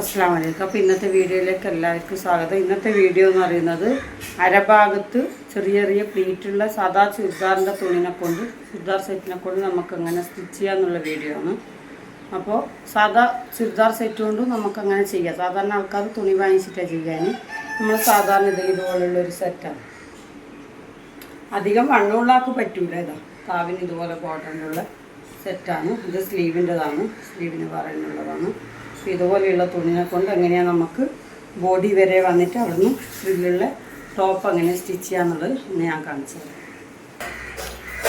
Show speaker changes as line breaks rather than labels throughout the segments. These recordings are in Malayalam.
അസ്സാം വലൈക്കും അപ്പോൾ ഇന്നത്തെ വീഡിയോയിലേക്ക് എല്ലാവർക്കും സ്വാഗതം. ഇന്നത്തെ വീഡിയോ എന്ന് പറയുന്നത് അരഭാഗത്ത് ചെറിയ ചെറിയ പ്ലീറ്റുള്ള സാധാ ചുരിദാറിന്റെ തുണിനെ കൊണ്ട് ചുരിദാർ സെറ്റിനെ കൊണ്ട് നമുക്ക് അങ്ങനെ സ്റ്റിച്ച് ചെയ്യാമെന്നുള്ള വീഡിയോ ആണ്. അപ്പോൾ സാധാ ചുരിദാർ സെറ്റ് കൊണ്ട് നമുക്കങ്ങനെ ചെയ്യാം. സാധാരണ ആൾക്കാർ തുണി വാങ്ങിച്ചിട്ടാണ് ചെയ്യാൻ നമ്മൾ സാധാരണ ഇത് ഇതുപോലുള്ള ഒരു സെറ്റാണ് അധികം വണ്ണമുള്ള ആൾക്ക് പറ്റൂല ഇതാ. കാവിന് ഇതുപോലെ കോട്ടണിലുള്ള സെറ്റാണ് ഇത് സ്ലീവിന്റെതാണ് സ്ലീവിന് പറയുന്നുള്ളതാണ്. ഇതുപോലെയുള്ള തുണിനെ കൊണ്ട് എങ്ങനെയാണ് നമുക്ക് ബോഡി വരെ വന്നിട്ട് അവിടുന്ന് ഫ്രില്ലുള്ള ടോപ്പ് എങ്ങനെ സ്റ്റിച്ച് ചെയ്യാന്നുള്ളത് ഇന്ന് ഞാൻ കാണിച്ചു തരാം.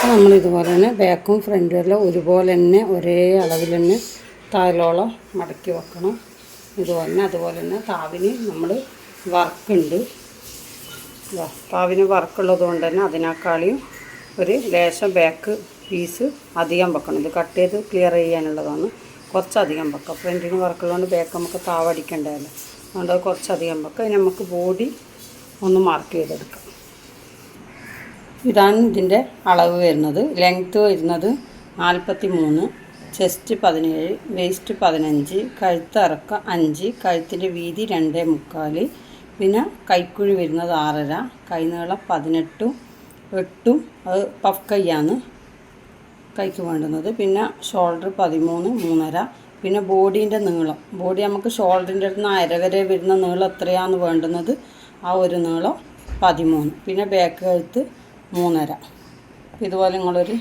നമ്മൾ ഇതുപോലെ തന്നെ ബാക്കും ഫ്രണ്ടും എല്ലാം ഒരുപോലെ തന്നെ ഒരേ അളവിൽ തന്നെ താലോളം മടക്കി വെക്കണം. ഇതുപോലെ തന്നെ അതുപോലെ തന്നെ താവിന് നമ്മൾ വർക്കുണ്ട് താവിന് വർക്കുള്ളത് കൊണ്ട് തന്നെ അതിനേക്കാളിയും ഒരു ലേശം ബാക്ക് പീസ് അധികം വെക്കണം. ഇത് കട്ട് ചെയ്ത് ക്ലിയർ ചെയ്യാനുള്ളതാണ്. കുറച്ചധികം വെക്കാം. ഫ്രണ്ടിന് വർക്കുള്ളതുകൊണ്ട് ബാക്ക് നമുക്ക് താവടിക്കണ്ടല്ലോ അതുകൊണ്ട് അത് കുറച്ചധികം വെക്കാം. നമുക്ക് ബോഡി ഒന്ന് മാർക്ക് ചെയ്തെടുക്കാം. ഇതാണ് ഇതിന്റെ അളവ് വരുന്നത്. ലെങ്ത്ത് വരുന്നത് നാൽപ്പത്തി മൂന്ന് ചെസ്റ്റ് പതിനേഴ് വേസ്റ്റ് പതിനഞ്ച് കഴുത്ത് ഇറക്കം അഞ്ച് കഴുത്തിന്റെ വീതി രണ്ട് മുക്കാൽ പിന്നെ കൈക്കുഴി വരുന്നത് ആറര കൈനീളം പതിനെട്ടും എട്ടും അത് പഫ് കൈയാണ്. കൈക്ക് വേണ്ടുന്നത്. പിന്നെ ഷോൾഡർ പതിമൂന്ന് മൂന്നര. പിന്നെ ബോഡീന്റെ നീളം. ബോഡി നമുക്ക് ഷോൾഡറിന്റെ അടുത്ത് നിന്ന് അര വരെ വരുന്ന നീളം എത്രയാണ് വേണ്ടുന്നത് ആ ഒരു നീളം പതിമൂന്ന്. പിന്നെ ബാക്ക് കഴുത്ത് മൂന്നര. ഇതുപോലെ നിങ്ങളൊരു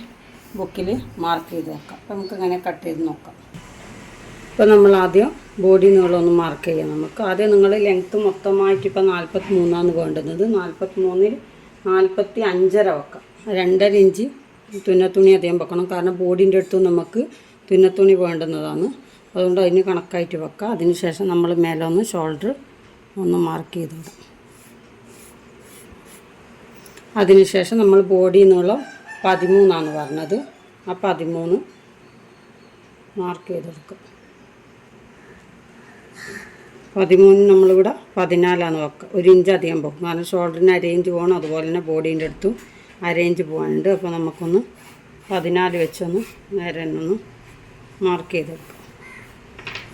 ബുക്കിൽ മാർക്ക് ചെയ്ത് നോക്കാം. അപ്പം നമുക്ക് ഇങ്ങനെ കട്ട് ചെയ്ത് നോക്കാം. ഇപ്പോൾ നമ്മൾ ആദ്യം ബോഡി നീളം ഒന്ന് മാർക്ക് ചെയ്യാം നമുക്ക്. ആദ്യം നിങ്ങൾ ലെങ്ത്ത് മൊത്തമായിട്ട് ഇപ്പോൾ നാൽപ്പത്തി മൂന്നാണ് വേണ്ടുന്നത്. നാൽപ്പത്തി മൂന്നിൽ നാൽപ്പത്തി അഞ്ചര വെക്കാം. രണ്ടര ഇഞ്ച് തുന്നത്തുണി അധികം വെക്കണം. കാരണം ബോഡിന്റെ അടുത്ത് നമുക്ക് തുന്നത്തുണി വേണ്ടുന്നതാണ്. അതുകൊണ്ട് അതിന് കണക്കായിട്ട് വെക്കുക അതിനുശേഷം നമ്മൾ മേലെ ഒന്ന് ഷോൾഡർ ഒന്ന് മാർക്ക് ചെയ്ത് വിടാം അതിനുശേഷം നമ്മൾ ബോഡി എന്നുള്ള പതിമൂന്നാണ് പറഞ്ഞത്. ആ പതിമൂന്ന് മാർക്ക് ചെയ്തെടുക്കും പതിമൂന്ന് നമ്മളിവിടെ പതിനാലാണ് വെക്കുക ഒരു ഇഞ്ച് അധികം പോകും കാരണം ഷോൾഡറിന് ഇഞ്ച് പോകണം. അതുപോലെ തന്നെ ബോഡീന്റെ അടുത്തും അരയിഞ്ച് പോകാനുണ്ട് അപ്പോൾ നമുക്കൊന്ന് പതിനാല് വെച്ചൊന്ന് ഒന്ന് മാർക്ക് ചെയ്തെടുക്കാം.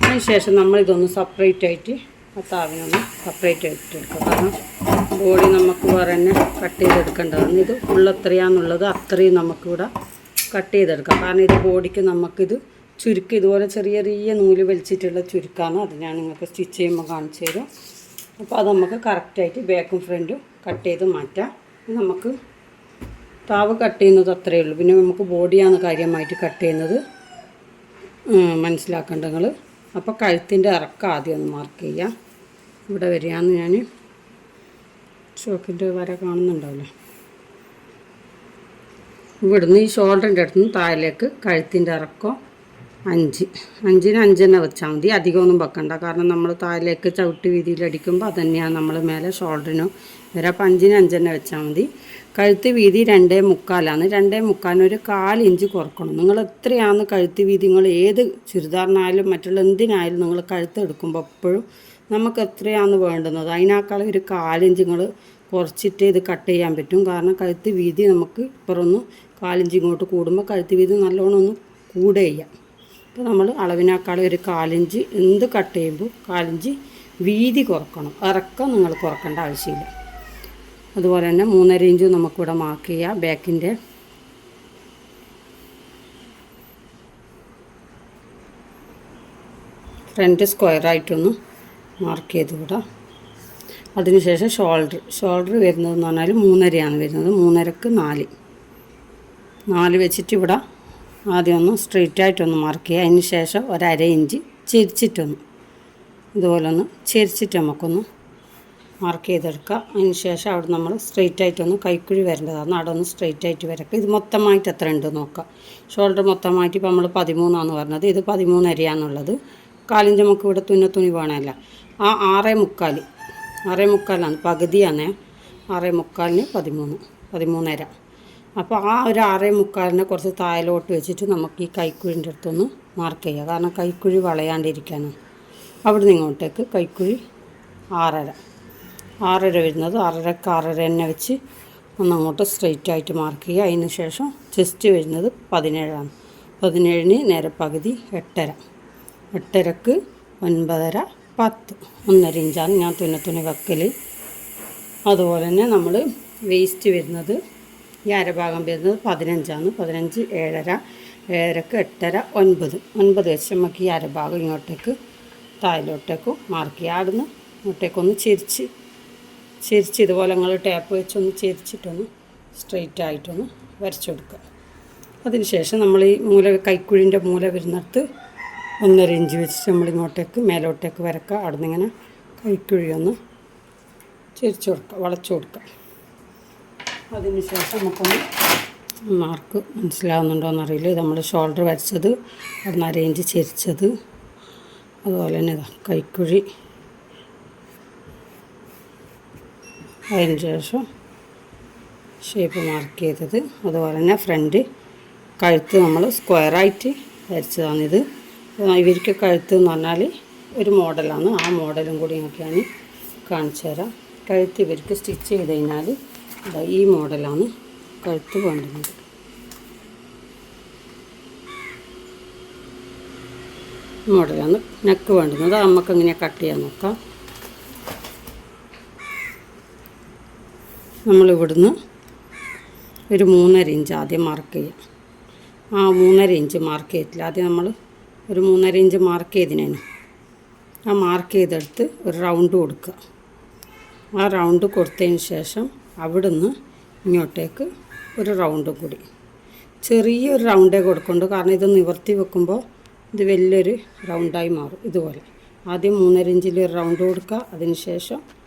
അതിനുശേഷം നമ്മളിതൊന്ന് സെപ്പറേറ്റ് ആയിട്ട് ആ താവിനൊന്ന് സെപ്പറേറ്റ് ആയിട്ട് എടുക്കാം കാരണം ബോഡി നമുക്ക് വേറെ തന്നെ കട്ട് ചെയ്തെടുക്കേണ്ടതാണ്. ഇത് ഉള്ളത്രയാന്നുള്ളത് അത്രയും നമുക്കിവിടെ കട്ട് ചെയ്തെടുക്കാം. കാരണം ഇത് ബോഡിക്ക് നമുക്കിത് ചുരുക്ക് ഇതുപോലെ ചെറിയ ചെറിയ നൂൽ വലിച്ചിട്ടുള്ള ചുരുക്കാണ്. അത് ഞാൻ നിങ്ങൾക്ക് സ്റ്റിച്ച് ചെയ്യുമ്പോൾ കാണിച്ചു തരും. അപ്പോൾ അത് നമുക്ക് കറക്റ്റായിട്ട് ബാക്കും ഫ്രണ്ടും കട്ട് ചെയ്ത് മാറ്റാം. നമുക്ക് താവ് കട്ട് ചെയ്യുന്നത് അത്രയേ ഉള്ളൂ. പിന്നെ നമുക്ക് ബോഡിയാണ് കാര്യമായിട്ട് കട്ട് ചെയ്യുന്നത്. മനസ്സിലാക്കേണ്ട നിങ്ങൾ അപ്പോൾ കഴുത്തിന്റെ ഇറക്കം ആദ്യം ഒന്ന് മാർക്ക് ചെയ്യാം. ഇവിടെ വരികയെന്ന് ഞാൻ ഷോക്കിന്റെ വര കാണുന്നുണ്ടാവില്ലേ? ഇവിടുന്ന് ഈ ഷോൾഡറിന്റെ അടുത്ത് നിന്ന് താഴേക്ക് കഴുത്തിന്റെ ഇറക്കം അഞ്ച്. അഞ്ചിന് അഞ്ച് തന്നെ വെച്ചാൽ മതി. അധികമൊന്നും വെക്കണ്ട. കാരണം നമ്മൾ താഴേക്ക് ചവിട്ടി വീതിയിൽ അടിക്കുമ്പോൾ അത് നമ്മൾ മേലെ ഷോൾഡറിന് വരെ അപ്പം അഞ്ചിന് അഞ്ച് തന്നെ വെച്ചാൽ മതി. കഴുത്ത് വീതി രണ്ടേ മുക്കാലാണ്. രണ്ടേ മുക്കാലിന് ഒരു കാൽ ഇഞ്ച് കുറക്കണം. നിങ്ങൾ എത്രയാണ് കഴുത്ത് വീതി? നിങ്ങൾ ഏത് ചുരിദാറിനായാലും മറ്റുള്ള എന്തിനായാലും നിങ്ങൾ കഴുത്ത് എടുക്കുമ്പോൾ എപ്പോഴും നമുക്ക് എത്രയാണ് വേണ്ടുന്നത്? അതിനേക്കാൾ ഒരു കാലിഞ്ച് നിങ്ങൾ കുറച്ചിട്ട് ഇത് കട്ട് ചെയ്യാൻ പറ്റും. കാരണം കഴുത്ത് വീതി നമുക്ക് ഇപ്പുറമൊന്ന് കാലിഞ്ച് ഇങ്ങോട്ട് കൂടുമ്പോൾ കഴുത്ത് വീതി നല്ലോണം ഒന്ന് കൂടെ ചെയ്യാം. അപ്പോൾ നമ്മൾ അളവിനേക്കാൾ ഒരു കാലിഞ്ച് എന്ത് കട്ട് ചെയ്യുമ്പോൾ കാലിഞ്ച് വീതി കുറക്കണം. ഇറക്കം നിങ്ങൾ കുറക്കേണ്ട ആവശ്യമില്ല. അതുപോലെ തന്നെ മൂന്നര ഇഞ്ച് നമുക്കിവിടെ മാർക്ക് ചെയ്യാം ബാക്കിന്റെ ഫ്രണ്ട് സ്ക്വയറായിട്ടൊന്ന് മാർക്ക് ചെയ്ത് വിടാം അതിനുശേഷം ഷോൾഡർ ഷോൾഡർ വരുന്നതെന്ന് പറഞ്ഞാൽ മൂന്നരയാണ് വരുന്നത്. മൂന്നരക്ക് നാല്. നാല് വെച്ചിട്ട് ഇവിടെ ആദ്യം ഒന്ന് സ്ട്രെയിറ്റ് ആയിട്ടൊന്ന് മാർക്ക് ചെയ്യുക അതിന് ശേഷം ഒരര ഇഞ്ച് ചെരിച്ചിട്ടൊന്ന് ഇതുപോലെ ഒന്ന് ചെരിച്ചിട്ട് നമുക്കൊന്ന് മാർക്ക് ചെയ്തെടുക്കുക. അതിന് ശേഷം അവിടെ നമ്മൾ സ്ട്രെയിറ്റ് ആയിട്ടൊന്ന് കൈക്കുഴി വരേണ്ടതാണ്. അവിടെ ഒന്ന് സ്ട്രെയിറ്റ് ആയിട്ട് വരക്കുക. ഇത് മൊത്തമായിട്ട് എത്ര ഉണ്ട് നോക്കുക. ഷോൾഡർ മൊത്തമായിട്ട് ഇപ്പോൾ നമ്മൾ പതിമൂന്നാന്ന് പറഞ്ഞത്. ഇത് പതിമൂന്നരയാന്നുള്ളത് കാലിന്റെ നമുക്ക് ഇവിടെ തുന്ന തുണി വേണമല്ല. ആ ആറേ മുക്കാൽ ആറേ മുക്കാലാണ്. പകുതിയാണ് ആറേ മുക്കാലിന് പതിമൂന്ന്. പതിമൂന്നര അപ്പോൾ ആ ഒരു ആറേ മുക്കാലിനെ കുറച്ച് താഴലോട്ട് വെച്ചിട്ട് നമുക്ക് ഈ കൈക്കുഴിന്റെ അടുത്തൊന്ന് മാർക്ക് ചെയ്യുക. കാരണം കൈക്കുഴി വളയാണ്ടിരിക്കാനാണ് അവിടെ ഇങ്ങോട്ടേക്ക് കൈക്കുഴി ആറര. ആറര വരുന്നത്. ആറരക്ക് ആറര തന്നെ വെച്ച് ഒന്ന് അങ്ങോട്ട് സ്ട്രെയിറ്റ് ആയിട്ട് മാർക്ക് ചെയ്യുക. അതിന് ശേഷം ചെസ്റ്റ് വരുന്നത് പതിനേഴാണ്. പതിനേഴിന് നേരെ പകുതി എട്ടര. എട്ടരക്ക് ഒൻപതര പത്ത്. ഒന്നര ഇഞ്ചാണ് ഞാൻ തുന്നത്തുണി വെക്കൽ അതുപോലെ തന്നെ നമ്മൾ വേസ്റ്റ് വരുന്നത് ഈ അരഭാഗം വരുന്നത് പതിനഞ്ചാണ്. പതിനഞ്ച് ഏഴര. ഏഴരക്ക് എട്ടര ഒൻപത്. ഒൻപത് വെച്ച് നമുക്ക് ഈ അരഭാഗം ഇങ്ങോട്ടേക്ക് താഴോട്ടേക്കും മാർക്ക് ചെയ്യാടുന്നു ഇങ്ങോട്ടേക്കൊന്ന് ചെരിച്ച് ചെരിച്ച് ഇതുപോലെ നിങ്ങൾ ടാപ്പ് വെച്ചൊന്ന് ചെരിച്ചിട്ടൊന്ന് സ്ട്രെയിറ്റ് ആയിട്ടൊന്ന് വരച്ചു കൊടുക്കുക. അതിനുശേഷം നമ്മൾ ഈ മൂല കൈക്കുഴിന്റെ മൂല വരുന്നിടത്ത് ഒന്നര ഇഞ്ച് വെച്ചിട്ട് നമ്മൾ ഇങ്ങോട്ടേക്ക് മേലോട്ടേക്ക് വരക്കുക. അവിടെ നിന്ന് ഇങ്ങനെ കൈക്കുഴി ഒന്ന് ചെരിച്ച് കൊടുക്കുക വളച്ചു കൊടുക്കുക. അതിനുശേഷം നമുക്കൊന്ന് മാർക്ക് മനസ്സിലാവുന്നുണ്ടോയെന്ന് അറിയില്ല ഇത് നമ്മൾ ഷോൾഡർ വരച്ചത് ഒന്നര ഇഞ്ച് ചെരിച്ചത്. അതുപോലെ തന്നെ കൈക്കുഴി അതിന് ശേഷം ഷേപ്പ് മാർക്ക് ചെയ്തത്. അതുപോലെ തന്നെ ഫ്രണ്ട് കഴുത്ത് നമ്മൾ സ്ക്വയറായിട്ട് വരച്ചതാണിത്. ഇവർക്ക് കഴുത്ത് എന്ന് പറഞ്ഞാൽ ഒരു മോഡലാണ് ആ മോഡലും കൂടി നിങ്ങൾക്ക് ഞാൻ കാണിച്ചു തരാം. കഴുത്ത് ഇവർക്ക് സ്റ്റിച്ച് ചെയ്ത് കഴിഞ്ഞാൽ ഈ മോഡലാണ് കഴുത്ത് വേണ്ടുന്നത്. മോഡലാണ് നെക്ക് വേണ്ടുന്നത്. നമുക്ക് എങ്ങനെ കട്ട് ചെയ്യാൻ നോക്കാം. നമ്മളിവിടുന്ന് ഒരു മൂന്നര ഇഞ്ച് ആദ്യം മാർക്ക് ചെയ്യാം. ആ മൂന്നര ഇഞ്ച് മാർക്ക് ചെയ്തിട്ടില്ല. ആദ്യം നമ്മൾ ഒരു മൂന്നര ഇഞ്ച് മാർക്ക് ചെയ്തിനേന്. ആ മാർക്ക് ചെയ്തെടുത്ത് ഒരു റൗണ്ട് കൊടുക്കുക. ആ റൗണ്ട് കൊടുത്തതിന് ശേഷം അവിടുന്ന് ഇങ്ങോട്ടേക്ക് ഒരു റൗണ്ട് കൂടി. ചെറിയൊരു റൗണ്ടേ കൊടുക്കുന്നുണ്ട് കാരണം ഇത് നിവർത്തി വെക്കുമ്പോൾ ഇത് വലിയൊരു റൗണ്ടായി മാറും ഇതുപോലെ. ആദ്യം മൂന്നര ഇഞ്ചിൽ ഒരു റൗണ്ട് കൊടുക്കുക. അതിന് ശേഷം ഞാൻ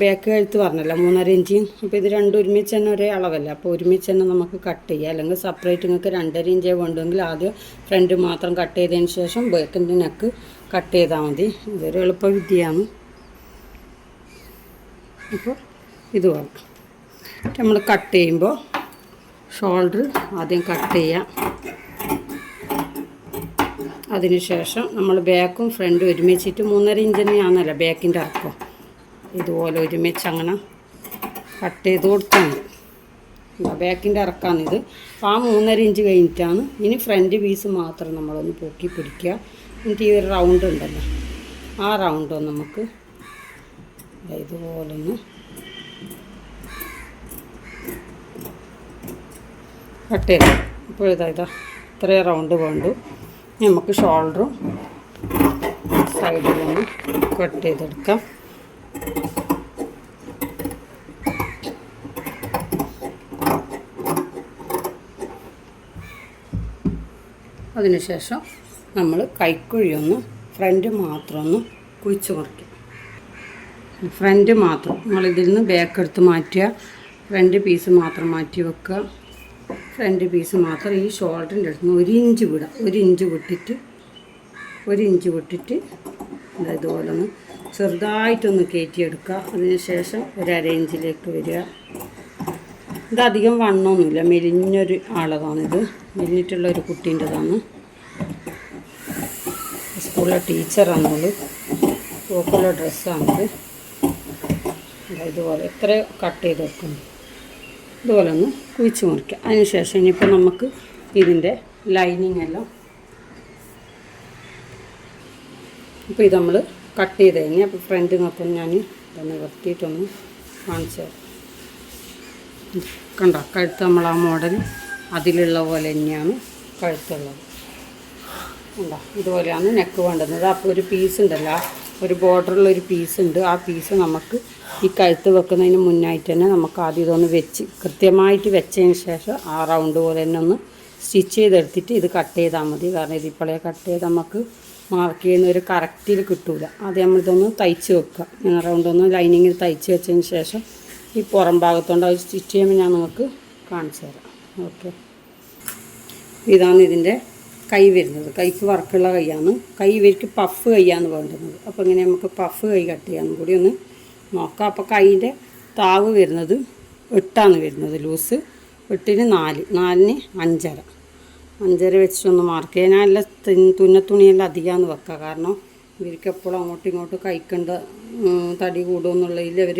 ബാക്ക് കഴുത്ത് പറഞ്ഞല്ലോ മൂന്നര ഇഞ്ചിയും അപ്പോൾ ഇത് രണ്ടും ഒരുമിച്ച് തന്നെ ഒരേ അളവല്ല? അപ്പോൾ ഒരുമിച്ച് തന്നെ നമുക്ക് കട്ട് ചെയ്യാം. അല്ലെങ്കിൽ സെപ്പറേറ്റ് നിങ്ങൾക്ക് രണ്ടര ഇഞ്ചേ വേണ്ടുമെങ്കിൽ ആദ്യം ഫ്രണ്ട് മാത്രം കട്ട് ചെയ്തതിന് ശേഷം ബാക്കിന്റെ നെക്ക് കട്ട് ചെയ്താൽ മതി. ഇതൊരു എളുപ്പ വിദ്യയാണ്. അപ്പോൾ വേണം. നമ്മൾ കട്ട് ചെയ്യുമ്പോൾ ഷോൾഡർ ആദ്യം കട്ട് ചെയ്യാം. അതിനുശേഷം നമ്മൾ ബാക്കും ഫ്രണ്ടും ഒരുമിച്ചിട്ട് മൂന്നര ഇഞ്ച് തന്നെയാണല്ലോ ബാക്കിന്റെ ഇറക്കം ഇതുപോലെ ഒരുമിച്ച് അങ്ങനെ കട്ട് ചെയ്ത് കൊടുത്താൽ മതി ബാക്കിന്റെ ഇറക്കാണിത് അപ്പോൾ ആ മൂന്നര ഇഞ്ച് കഴിഞ്ഞിട്ടാണ് ഇനി ഫ്രണ്ട് പീസ് മാത്രം നമ്മളൊന്ന് പൊക്കി പിടിക്കുക. എന്നിട്ട് ഈ ഒരു റൗണ്ട് ഉണ്ടല്ലോ ആ റൗണ്ട് നമുക്ക് ഇതുപോലൊന്ന് കട്ട് ചെയ്തു ഇപ്പോൾ ഇതാ ഇതാ ഇത്രയും റൗണ്ട് വേണ്ടു. നമുക്ക് ഷോൾഡറും സൈഡിലൊന്ന് കട്ട് ചെയ്തെടുക്കാം. അതിനുശേഷം നമ്മൾ കൈക്കുഴിയൊന്ന് ഫ്രണ്ട് മാത്രം ഒന്ന് കുഴിച്ച് മുറിക്കും. ഫ്രണ്ട് മാത്രം. നമ്മളിതിൽ നിന്ന് ബാക്ക് എടുത്ത് മാറ്റുക. ഫ്രണ്ട് പീസ് മാത്രം മാറ്റി വെക്കുക. ഫ്രണ്ട് പീസ് മാത്രം ഈ ഷോൾഡറിന്റെ അടുത്ത് നിന്ന് ഒരു ഇഞ്ച് വിടാം. ഒരു ഇഞ്ച് വിട്ടിട്ട് ഒരു ഇഞ്ച് വിട്ടിട്ട് ഇതുപോലെ ഒന്ന് ചെറുതായിട്ടൊന്ന് കയറ്റിയെടുക്കുക. അതിനുശേഷം ഒരു അര ഇഞ്ചിലേക്ക് വരിക. ഇതധികം വണ്ണമൊന്നുമില്ല. മെലിഞ്ഞൊരു ആളതാണിത്. മെലിഞ്ഞിട്ടുള്ള ഒരു കുട്ടീന്റെതാണ്. സ്കൂളിലെ ടീച്ചറാണത് പോക്കുള്ള ഡ്രസ്സാണിത്. ഇതുപോലെ എത്ര കട്ട് ചെയ്ത് വെക്കും ഇതുപോലെ ഒന്ന് കുഴിച്ച് മുറിക്കുക. അതിനുശേഷം ഇനിയിപ്പോൾ നമുക്ക് ഇതിന്റെ ലൈനിങ് എല്ലാം. ഇപ്പോൾ ഇത് നമ്മൾ കട്ട് ചെയ്ത് കഴിഞ്ഞ് അപ്പോൾ ഫ്രണ്ട് നോക്കാൻ ഞാൻ ഇതൊന്ന് വൃത്തിയിട്ടൊന്ന് കാണിച്ചു കണ്ടോ? കഴുത്ത് നമ്മൾ ആ മോഡൽ അതിലുള്ള പോലെ തന്നെയാണ് കഴുത്തുള്ളത്. ഉണ്ടോ ഇതുപോലെയാണ് നെക്ക് വേണ്ടുന്നത്. അപ്പോൾ ഒരു പീസ് ഉണ്ടല്ലോ ഒരു ബോർഡറുള്ള ഒരു പീസ് ഉണ്ട്. ആ പീസ് നമുക്ക് ഈ കഴുത്ത് വെക്കുന്നതിന് മുന്നായിട്ട് തന്നെ നമുക്ക് ആദ്യം ഇതൊന്ന് വെച്ച് കൃത്യമായിട്ട് വെച്ചതിന് ശേഷം ആ റൗണ്ട് പോലെ തന്നെ ഒന്ന് സ്റ്റിച്ച് ചെയ്തെടുത്തിട്ട് ഇത് കട്ട് ചെയ്താൽ മതി. കാരണം ഇതിപ്പോഴേ കട്ട് ചെയ്ത് നമുക്ക് മാർക്ക് ചെയ്യുന്ന ഒരു കറക്റ്റിൽ കിട്ടൂല. അത് നമ്മളിതൊന്ന് തയ്ച്ച് വെക്കുക. ഞാൻ റൗണ്ടൊന്ന് ലൈനിങ്ങിൽ തയ്ച്ച് വെച്ചതിന് ശേഷം ഈ പുറം ഭാഗത്തോണ്ട് അത് സ്റ്റിച്ച് ചെയ്യുമ്പോൾ ഞാൻ നിങ്ങൾക്ക് കാണിച്ചു തരാം. ഓക്കെ. ഇതാണ് ഇതിന്റെ കൈ വരുന്നത്. കൈക്ക് വർക്കുള്ള കൈയാണ്. കൈ ഇവർക്ക് പഫ് കൈയാണ് വേണ്ടുന്നത്. അപ്പോൾ ഇങ്ങനെ നമുക്ക് പഫ് കൈ കട്ട് ചെയ്യാനും കൂടി ഒന്ന് നോക്കാം. അപ്പോൾ കൈന്റെ താവ് വരുന്നത് എട്ടാണ് വരുന്നത് ലൂസ്. എട്ടിന് നാല്. നാലിന് അഞ്ചര. അഞ്ചര വെച്ചൊന്ന് മാർക്ക് ചെയ്യാൻ നല്ല തുന്നത്തുണിയെല്ലാം അധികമാണ് വെക്കുക കാരണം ഇവർക്ക് എപ്പോഴും അങ്ങോട്ടും ഇങ്ങോട്ടും കഴിക്കേണ്ട തടി കൂടുമെന്നുള്ളതിൽ അവർ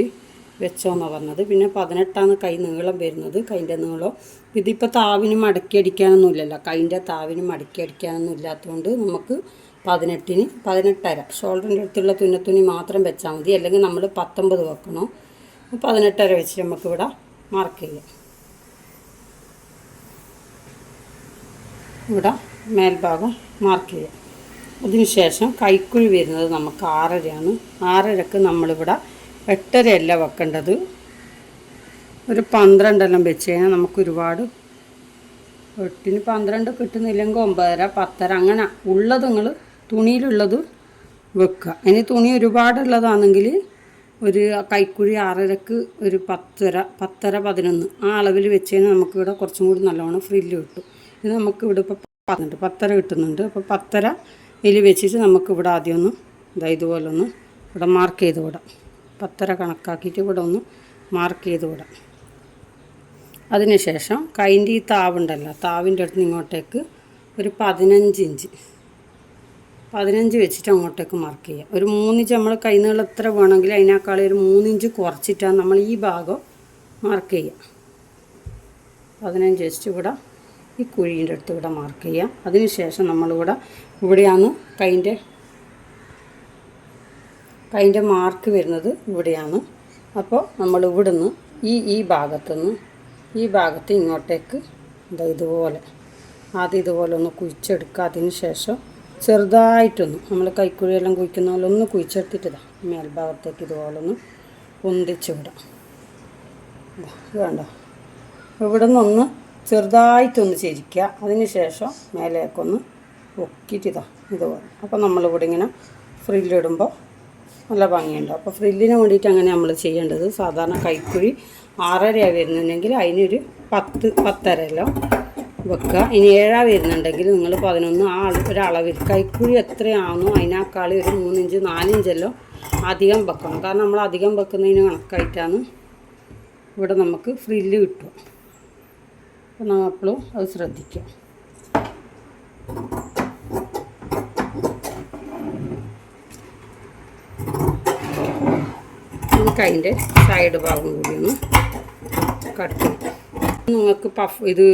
വെച്ചോന്നാണ് പറഞ്ഞത്. പിന്നെ പതിനെട്ടാണ് കൈ നീളം വരുന്നത് കൈന്റെ നീളം. ഇതിപ്പോൾ താവിന് മടക്കി അടിക്കാനൊന്നും ഇല്ലല്ലോ കൈന്റെ താവിന് മടക്കി അടിക്കാനൊന്നും ഇല്ലാത്തതുകൊണ്ട് നമുക്ക് പതിനെട്ടിന് പതിനെട്ടര. ഷോൾഡറിന്റെ അടുത്തുള്ള തുന്നത്തുണി മാത്രം വെച്ചാൽ മതി. അല്ലെങ്കിൽ നമ്മൾ പത്തൊമ്പത് വെക്കണം? പതിനെട്ടര വെച്ച് നമുക്കിവിടെ മാർക്ക് ചെയ്യാം. ഇവിടെ മേൽഭാഗം മാർക്ക് ചെയ്യാം അതിനുശേഷം കൈക്കുഴി വരുന്നത് നമുക്ക് ആറരയാണ്. ആറരക്ക് നമ്മളിവിടെ എട്ടരയല്ല വെക്കേണ്ടത്. ഒരു പന്ത്രണ്ടെല്ലാം വെച്ച് കഴിഞ്ഞാൽ നമുക്ക് ഒരുപാട് എട്ടിന് പന്ത്രണ്ട് കിട്ടുന്നില്ലെങ്കിൽ ഒമ്പതര പത്തര അങ്ങനെ ഉള്ളത് നിങ്ങൾ തുണിയിലുള്ളത് വെക്കുക. ഇനി തുണി ഒരുപാടുള്ളതാണെങ്കിൽ ഒരു കൈക്കുഴി ആറരക്ക് ഒരു പത്തര പത്തര പതിനൊന്ന് ആ അളവിൽ വെച്ച് കഴിഞ്ഞാൽ നമുക്കിവിടെ കുറച്ചും കൂടി നല്ലോണം ഫ്രില്ല് കിട്ടും. ഇത് നമുക്കിവിടെ ഇപ്പോൾ പത്തുണ്ട്. പത്തര കിട്ടുന്നുണ്ട്. അപ്പോൾ പത്തര ഇതിൽ വെച്ചിട്ട് നമുക്കിവിടെ ആദ്യം ഒന്ന് ഇതാ ഇതുപോലെ ഒന്ന് ഇവിടെ മാർക്ക് ചെയ്ത് വിടാം. പത്തര കണക്കാക്കിയിട്ട് ഇവിടെ ഒന്ന് മാർക്ക് ചെയ്ത് വിടാം. അതിനുശേഷം കൈന്റെ ഈ താവുണ്ടല്ലോ താവിന്റെ അടുത്ത് ഇങ്ങോട്ടേക്ക് ഒരു പതിനഞ്ച് ഇഞ്ച്. പതിനഞ്ച് വെച്ചിട്ട് അങ്ങോട്ടേക്ക് മാർക്ക് ചെയ്യുക ഒരു മൂന്നിഞ്ച് നമ്മൾ കൈ നീളം എത്ര വേണമെങ്കിൽ അതിനേക്കാളും ഒരു മൂന്നിഞ്ച് കുറച്ചിട്ടാണ് നമ്മൾ ഈ ഭാഗം മാർക്ക് ചെയ്യുക പതിനഞ്ച് വെച്ചിട്ട് ഇവിടെ ഈ കുഴീന്റെ അടുത്ത് ഇവിടെ മാർക്ക് ചെയ്യാം. അതിനുശേഷം നമ്മളിവിടെ ഇവിടെയാണ് കൈന്റെ കൈന്റെ മാർക്ക് വരുന്നത് ഇവിടെയാണ്. അപ്പോൾ നമ്മൾ ഇവിടുന്ന് ഈ ഈ ഭാഗത്തുനിന്ന് ഈ ഭാഗത്ത് ഇങ്ങോട്ടേക്ക് എന്താ ഇതുപോലെ ആദ്യം ഇതുപോലെ ഒന്ന് കുഴിച്ചെടുക്കുക. അതിന് ശേഷം ചെറുതായിട്ടൊന്ന് നമ്മൾ കൈക്കുഴിയെല്ലാം കുഴിക്കുന്ന പോലെ ഒന്ന് കുഴിച്ചെടുത്തിട്ട് മേൽഭാഗത്തേക്ക് ഇതുപോലെ ഒന്ന് പൊന്തിച്ച് വിടാം. വേണ്ട ഇവിടെ നിന്നൊന്ന് ചെറുതായിട്ടൊന്ന് ചെരിക്കുക. അതിന് ശേഷം മേലേക്കൊന്ന് പൊക്കിയിട്ടിതാ ഇതുപോലെ അപ്പോൾ നമ്മളിവിടെ ഇങ്ങനെ ഫ്രില്ലിടുമ്പോൾ നല്ല ഭംഗിയുണ്ട്. അപ്പോൾ ഫ്രില്ലിന് വേണ്ടിയിട്ട് അങ്ങനെ നമ്മൾ ചെയ്യേണ്ടത് സാധാരണ കൈക്കുഴി ആറരയാണ് വരുന്നുണ്ടെങ്കിൽ അതിനൊരു പത്ത് പത്തരല്ലോ വെക്കുക. ഇനി ഏഴാ വരുന്നുണ്ടെങ്കിൽ നിങ്ങൾ പതിനൊന്ന് ആ ഒരളവിൽ കൈക്കുഴി എത്രയാണോ അതിനേക്കാൾ ഒരു മൂന്നിഞ്ച് നാലിഞ്ചല്ലോ അധികം വെക്കണം. കാരണം നമ്മൾ അധികം വെക്കുന്നതിന് കണക്കായിട്ടാണ് ഇവിടെ നമുക്ക് ഫ്രില്ല് കിട്ടും അപ്പോൾ നമ്മൾ എപ്പോഴും അത് ശ്രദ്ധിക്കും. നമുക്ക് അതിന്റെ സൈഡ് ഭാഗം കൂടി ഒന്ന് കട്ട് ചെയ്യും. നിങ്ങൾക്ക് പഫ് ഇത്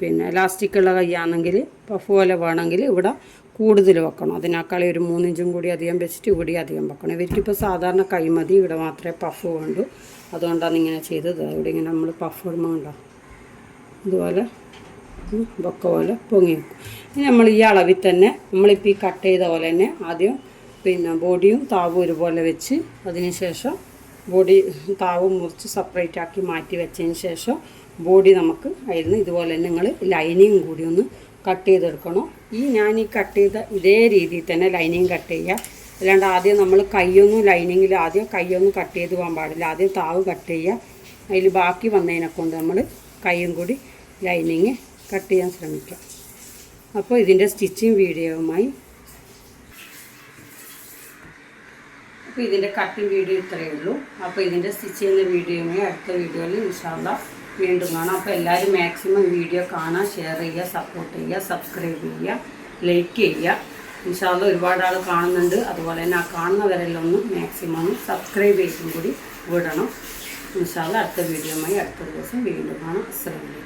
പിന്നെ ലാസ്റ്റിക്കുള്ള കൈയാണെങ്കിൽ പഫ് പോലെ വേണമെങ്കിൽ ഇവിടെ കൂടുതൽ വെക്കണം. അതിനേക്കാളെ ഒരു മൂന്നിഞ്ചും കൂടി അധികം വെച്ചിട്ട് ഇവിടെ അധികം വെക്കണം. ഇവർക്കിപ്പോൾ സാധാരണ കൈമതി ഇവിടെ മാത്രമേ പഫ് വേണ്ടൂ. അതുകൊണ്ടാണ് ഇങ്ങനെ ചെയ്തത്. ഇവിടെ ഇങ്ങനെ നമ്മൾ പഫ് ഇടുമ്പോൾ ഉണ്ടോ ഇതുപോലെ ബൊക്ക പോലെ പൊങ്ങി വെക്കും ഇനി നമ്മൾ ഈ അളവിൽ തന്നെ നമ്മളിപ്പോൾ ഈ കട്ട് ചെയ്ത പോലെ തന്നെ ആദ്യം പിന്നെ ബോഡിയും താവും ഒരുപോലെ വെച്ച് അതിന് ശേഷം ബോഡി താവും മുറിച്ച് സെപ്പറേറ്റ് ആക്കി മാറ്റി വെച്ചതിന് ശേഷം ബോഡി നമുക്ക് അതിൽ ഇതുപോലെ തന്നെ നിങ്ങൾ ലൈനിങ് കൂടി ഒന്ന് കട്ട് ചെയ്തെടുക്കണം. ഈ ഞാൻ ഈ കട്ട് ചെയ്ത ഇതേ രീതിയിൽ തന്നെ ലൈനിങ് കട്ട് ചെയ്യുക അല്ലാണ്ട് ആദ്യം നമ്മൾ കൈയൊന്നും ലൈനിങ്ങിൽ ആദ്യം കൈയൊന്നും കട്ട് ചെയ്ത് പോകാൻ പാടില്ല. ആദ്യം താവ് കട്ട് ചെയ്യുക അതിൽ ബാക്കി വന്നതിനെ കൊണ്ട് നമ്മൾ കൈയും കൂടി ലൈനിങ് കട്ട് ചെയ്യാൻ ശ്രമിക്കാം. അപ്പോൾ ഇതിന്റെ സ്റ്റിച്ചിങ് വീഡിയോവുമായി അപ്പോൾ ഇതിന്റെ കട്ടിങ് വീഡിയോ ഇത്രയേ ഉള്ളൂ. അപ്പോൾ ഇതിന്റെ സ്റ്റിച്ച് ചെയ്യുന്ന വീഡിയോയുമായി അടുത്ത വീഡിയോയിൽ ഇൻഷാല്ല വീണ്ടും കാണാം. അപ്പോൾ എല്ലാവരും മാക്സിമം വീഡിയോ കാണാൻ ഷെയർ ചെയ്യുക സപ്പോർട്ട് ചെയ്യുക സബ്സ്ക്രൈബ് ചെയ്യുക ലൈക്ക് ചെയ്യുക. ഇൻഷാല്ല ഒരുപാട് ആൾ കാണുന്നുണ്ട്. അതുപോലെ തന്നെ ആ കാണുന്നവരെല്ലാം ഒന്ന് മാക്സിമം സബ്സ്ക്രൈബ് ചെയ്തും കൂടി വിടണം. ഇൻഷാല്ല അടുത്ത വീഡിയോയുമായി അടുത്ത ദിവസം വീണ്ടും കാണാം. അസ്സലാമു അലൈക്കും.